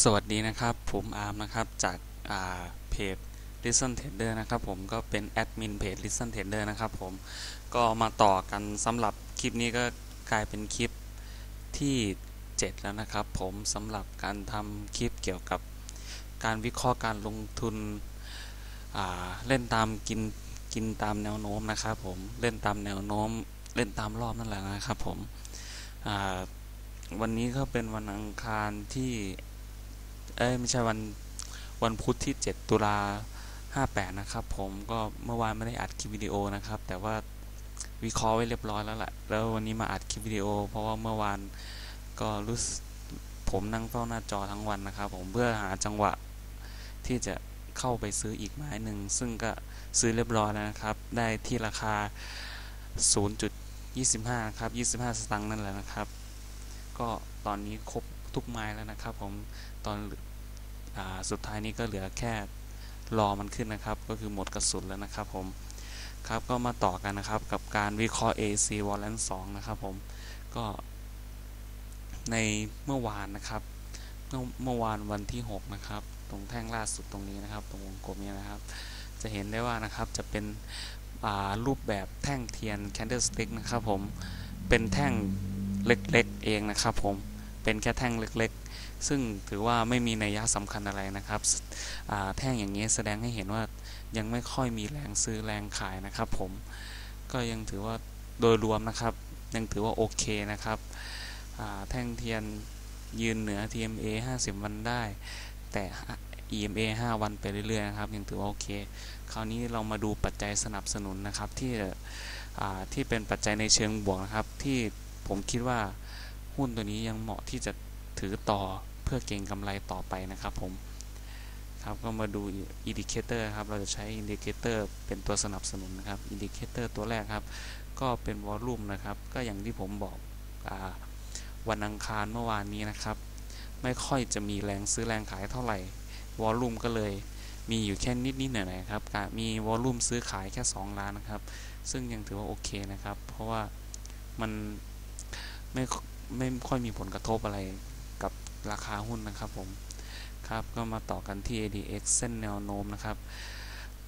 สวัสดีนะครับ ผมอาร์มนะครับ จากเพจ Listen Trader นะครับผมก็เป็นแอดมินเพจ Listen Trader นะครับผมก็มาต่อกันสำหรับคลิปนี้ก็กลายเป็นคลิปที่ 7 แล้วนะครับ ผมสำหรับการทำคลิปเกี่ยวกับการวิเคราะห์การลงทุนเล่นตามกินกินตามแนวโน้มนะครับผมเล่นตามแนวโน้ม เล่นตามรอบนั่นแหละนะครับผมวันนี้ก็เป็นวันอังคารที่ เอ้ยไม่ใช่วันวันพุธที่ 7 ตุลา58 นะครับผมก็เมื่อวานไม่ได้อัดคลิปวิดีโอนะครับ แต่ว่าวิเคราะห์ไว้เรียบร้อยแล้วแหละแล้ววันนี้มาอัดคลิปวิดีโอ เพราะว่าเมื่อวานก็รู้ผมนั่งเฝ้าหน้าจอทั้งวันนะครับ ผมเพื่อหาจังหวะที่จะเข้าไปซื้ออีกไม้หนึ่ง ซึ่งก็ซื้อเรียบร้อยแล้วนะครับ ได้ที่ราคา 0.25 ครับ 25 สตางค์นั่นแหละนะครับ ก็ตอนนี้ครบ ทุกไม้แล้วนะครับผมตอนอสุดท้ายนี้ก็เหลือแค่รอมันขึ้นนะครับ ก็คือหมดกระสุนแล้วนะครับผมครับก็มาต่อกันนะครับกับการวิเคราะห์ AC w a l l a n 2นะครับผมก็ในเมื่อวานนะครับเมื่อวานวันที่ 6 นะครับ ตรงแท่งล่าสุดตรงนี้นะครับ ตรงวงกลมนี้นะครับ จะเห็นได้ว่านะครับจะเป็นรูปแบบแท่งเทียน candlestick นะครับผมเป็นแท่งเล็กๆเองนะครับผม เป็นแค่แท่งเล็กๆ ซึ่งถือว่าไม่มีนัยยะสำคัญอะไรนะครับแท่งอย่างนี้แสดงให้เห็นว่ายังไม่ค่อยมีแรงซื้อแรงขายนะครับ ผมก็ยังถือว่าโดยรวมนะครับยังถือว่าโอเคนะครับแท่งเทียนยืนเหนือ TMA 50 วันได้ แต่ EMA 5 วันไปเรื่อยๆนะครับยังถือว่าโอเค คราวนี้เรามาดูปัจจัยสนับสนุนนะครับที่ที่เป็นปัจจัยในเชิงบวกนะครับ ที่ผมคิดว่า หุ้นตัวนี้ยังเหมาะที่จะถือต่อเพื่อเก็งกำไรต่อไปนะครับผมครับก็มาดูอินดิเคเตอร์ครับเราจะใช้อินดิเคเตอร์เป็นตัวสนับสนุนนะครับอินดิเคเตอร์ตัวแรกครับ ก็เป็นวอลลุ่มนะครับ ก็อย่างที่ผมบอกอวันอังคารเมื่อวานนี้นะครับ ไม่ค่อยจะมีแรงซื้อแรงขายเท่าไหร่วอลลุ่มก็เลยมีอยู่แค่นิดนิดหน่อยๆครับมีวอลลุ่มซื้อขายแค่ 2 ล้านนะครับ ซึ่งยังถือว่าโอเคนะครับ เพราะว่ามันไม่ ไม่ค่อยมีผลกระทบอะไรกับราคาหุ้นนะครับผมครับก็มาต่อกันที่ ADX เส้นแนวโน้มนะครับ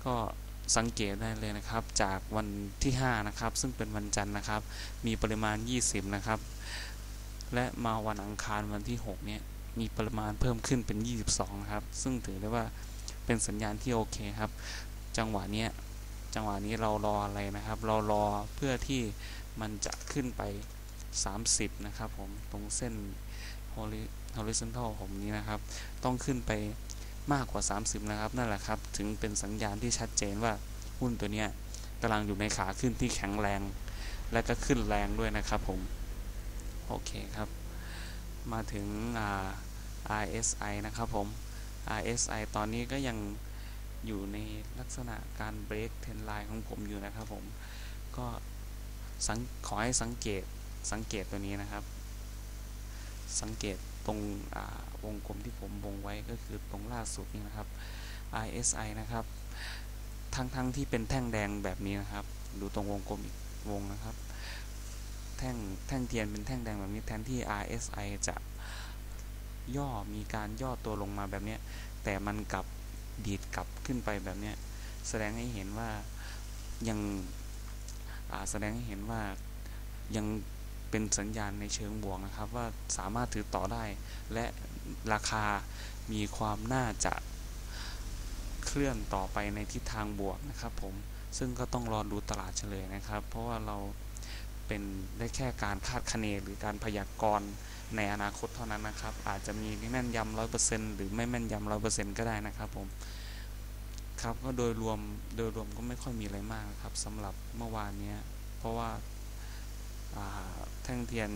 ก็สังเกตได้เลยนะครับ จากวันที่ 5 นะครับ ซึ่งเป็นวันจันทร์นะครับ มีปริมาณ 20 นะครับ และมาวันอังคารวันที่ 6 เนี่ย มีปริมาณเพิ่มขึ้นเป็น 22นะครับ ซึ่งถือได้ว่าเป็นสัญญาณที่โอเคครับ จังหวะนี้จังหวะนี้เรารออะไรนะครับ เรารอเพื่อที่มันจะขึ้นไป 30 นะครับผมตรงเส้น horizontal ผมนี้นะครับ ต้องขึ้นไปมากกว่า 30 นะครับ นั่นแหละครับ ถึงเป็นสัญญาณที่ชัดเจนว่าหุ้นตัวนี้กำลังอยู่ในขาขึ้นที่แข็งแรง และก็ขึ้นแรงด้วยนะครับผม โอเคครับ มาถึง RSI นะครับผม RSI ตอนนี้ก็ยังอยู่ในลักษณะการเบรกเทนไลน์ของผมอยู่นะครับผม ก็ขอให้สังเกต สังเกตตัวนี้นะครับ สังเกตตรงวงกลมที่ผมวงไว้ก็คือตรงล่าสุดนี่นะครับ RSI นะครับ ทั้งทั้งที่เป็นแท่งแดงแบบนี้นะครับ ดูตรงวงกลมอีกวงนะครับ แท่งแท่งเทียนเป็นแท่งแดงแบบนี้แทนที่ RSI จะย่อมีการย่อตัวลงมาแบบนี้ แต่มันกลับดีดกลับขึ้นไปแบบนี้ แสดงให้เห็นว่ายังแสดงให้เห็นว่ายัง เป็นสัญญาณในเชิงบวกนะครับ ว่าสามารถถือต่อได้ และราคามีความน่าจะเคลื่อนต่อไปในทิศทางบวกนะครับผมซึ่งก็ต้องรอดูตลาดเฉลยนะครับ เพราะว่าเราเป็นได้แค่การคาดคะเนหรือการพยากรณ์ในอนาคตเท่านั้นนะครับ อาจจะมีแม่นยำร้อยเปอร์เซ็นต์หรือไม่แม่นยำร้อยเปอร์เซ็นต์ก็ได้นะครับผมครับก็โดยรวมโดยรวมก็ไม่ค่อยมีอะไรมากนะครับสำหรับเมื่อวานนี้เพราะว่า แท่งเทียน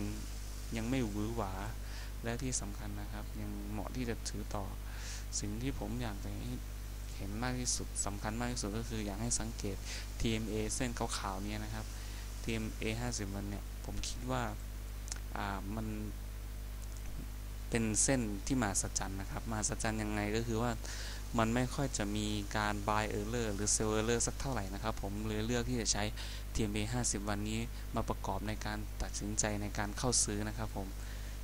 ยังไม่หวือหวา และที่สำคัญนะครับ ยังเหมาะที่จะถือต่อ สิ่งที่ผมอยากให้เห็นมากที่สุดสำคัญมากที่สุดก็คืออยากให้สังเกต TMA เส้นขาวๆนี้นะครับ TMA 50วันเนี่ย ผมคิดว่าอ่ามันเป็นเส้นที่มาสัจจันนะครับ มาสัจจันยังไงก็คือว่า มันไม่ค่อยจะมีการ buy error หรือ sell error สักเท่าไหร่นะครับ ผมเลยเลือกที่จะใช้ TMA 50 วันนี้มาประกอบในการตัดสินใจในการเข้าซื้อนะครับผม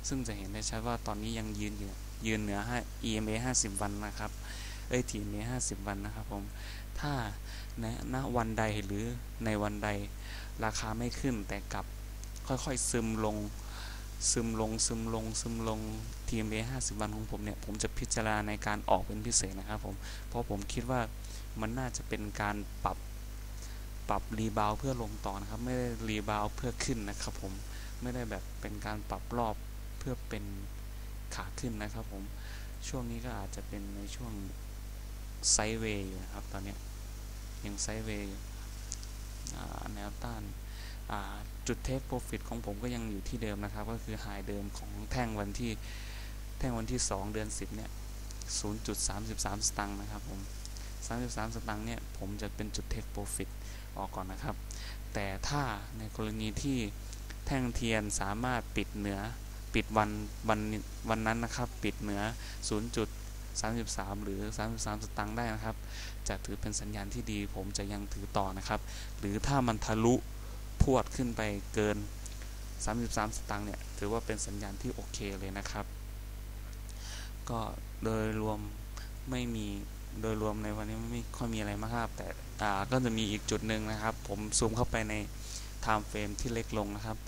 ซึ่งจะเห็นได้ชัดว่าตอนนี้ยังยืนอยู่ยืนเหนือ EMA 50 วันนะครับเอ้ย TMA 50 วันนะครับผมถ้าณณวันใดหรือในวันใดราคาไม่ขึ้นแต่กลับค่อยๆซึมลง ซึมลงซึมลงซึมลง TMA 50 วันของผมเนี่ย ผมจะพิจารณาในการออกเป็นพิเศษนะครับผม เพราะผมคิดว่ามันน่าจะเป็นการปรับปรับรีบาวเพื่อลงต่อนะครับ ไม่ได้รีบาวเพื่อขึ้นนะครับผม ไม่ได้แบบเป็นการปรับรอบเพื่อเป็นขาขึ้นนะครับผม ช่วงนี้ก็อาจจะเป็นในช่วงไซด์เวย์อยู่นะครับ ตอนนี้ยังไซด์เวย์แนวต้าน จุดเทคโปรฟิตของผมก็ยังอยู่ที่เดิมนะครับ ก็คือไฮเดิมของแท่งวันที่แท่งวันที่ 2 เดือน 10 เนี่ย 0.33 สตังค์นะครับผม 33 สตังค์เนี่ย ผมจะเป็นจุดเทคโปรฟิตออกก่อนนะครับ แต่ถ้าในกรณีที่แท่งเทียนสามารถปิดเหนือปิดวันวันวันนั้นนะครับ ปิดเหนือ 0.33 หรือ 33 สตังค์ได้นะครับ จะถือเป็นสัญญาณที่ดี ผมจะยังถือต่อนะครับ หรือถ้ามันทะลุ พวดขึ้นไปเกิน 33 สตังค์เนี่ย ถือว่าเป็นสัญญาณที่โอเคเลยนะครับ ก็โดยรวมไม่มีโดยรวมในวันนี้ไม่ค่อยมีอะไรมากครับ แต่ก็จะมีอีกจุดหนึ่งนะครับ ผมซูมเข้าไปใน time frame ที่เล็กลงนะครับ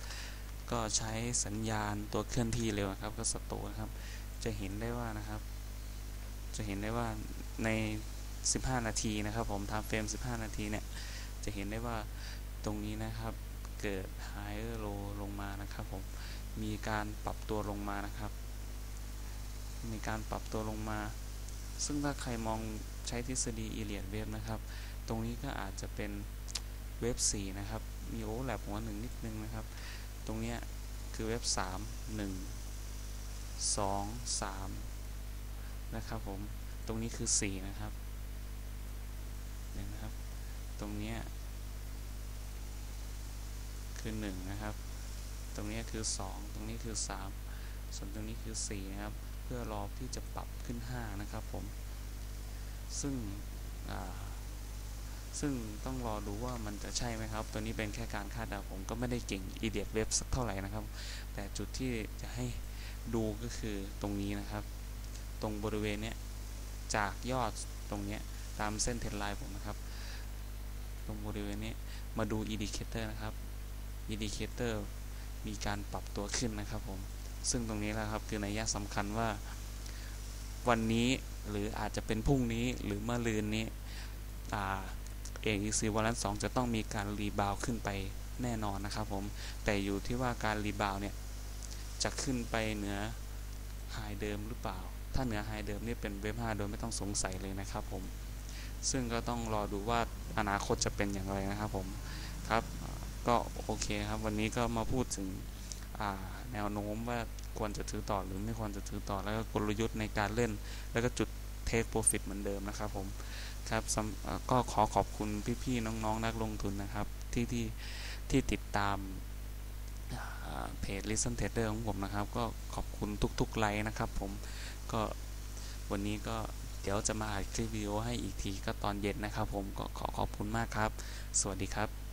ก็ใช้สัญญาณตัวเคลื่อนที่เร็วนะครับ ก็สโตนะครับ จะเห็นได้ว่านะครับ จะเห็นได้ว่าใน 15 นาทีนะครับ ผม time frame 15 นาทีเนี่ย จะเห็นได้ว่า ตรงนี้นะครับเกิด higher low ลงมานะครับผมมีการปรับตัวลงมานะครับ มีการปรับตัวลงมา ซึ่งถ้าใครมองใช้ทฤษฎีอีเลียดเวฟนะครับ ตรงนี้ก็อาจจะเป็นเวฟ4นะครับ มีโอแลบหัวหนึ่งนิดนึงนะครับ ตรงนี้คือเวฟ3 1 2 3 นะครับผม ตรงนี้คือ 4 นะครับเห็นนะครับ ตรงนี้ คือ 1 นะครับ ตรงนี้คือ 2 ตรงนี้คือ 3 ส่วนตรงนี้คือ 4 นะครับ เพื่อรอที่จะปรับขึ้น 5 นะครับผม ซึ่งซึ่งต้องรอดูว่ามันจะใช่ไหมครับ ตัวนี้เป็นแค่การคาดเดาผมก็ไม่ได้เก่งอีเดียดเว็บสักเท่าไหร่นะครับ แต่จุดที่จะให้ดูก็คือตรงนี้นะครับ ตรงบริเวณเนี้ยจากยอดตรงเนี้ยตามเส้นเทรนไลน์ผมนะครับ ตรงบริเวณนี้มาดูอินดิเคเตอร์นะครับ อินดิเคเตอร์มีการปรับตัวขึ้นนะครับผม ซึ่งตรงนี้แหละครับคือนัยยะสำคัญว่าวันนี้หรืออาจจะเป็นพรุ่งนี้หรือเมื่อลืนนี้เอกอีซีวันลันสองจะต้องมีการรีบาวขึ้นไปแน่นอนนะครับผม แต่อยู่ที่ว่าการรีบาวเนี่ยจะขึ้นไปเหนือไฮเดิมหรือเปล่า ถ้าเหนือไฮเดิมนี่เป็นเว็บ5โดยไม่ต้องสงสัยเลยนะครับผม ซึ่งก็ต้องรอดูว่าอนาคตจะเป็นอย่างไรนะครับผม ครับ ก็โอเคครับวันนี้ก็มาพูดถึงแนวโน้มว่าควรจะถือต่อหรือไม่ควรจะถือต่อแล้วก็กลยุทธ์ในการเล่น แล้วก็จุดเทคโปรฟิตเหมือนเดิมนะครับผมครับก็ขอขอบคุณพี่ๆน้องๆนักลงทุนนะครับที่ที่ที่ติดตามเพจ Listen Trader ของผมนะครับ ก็ขอบคุณทุกๆไลน์นะครับผมก็วันนี้ก็เดี๋ยวจะมาอัดคลิปวิดีโอให้อีกทีก็ตอนเย็นนะครับผมก็ขอขอบคุณมากครับ สวัสดีครับ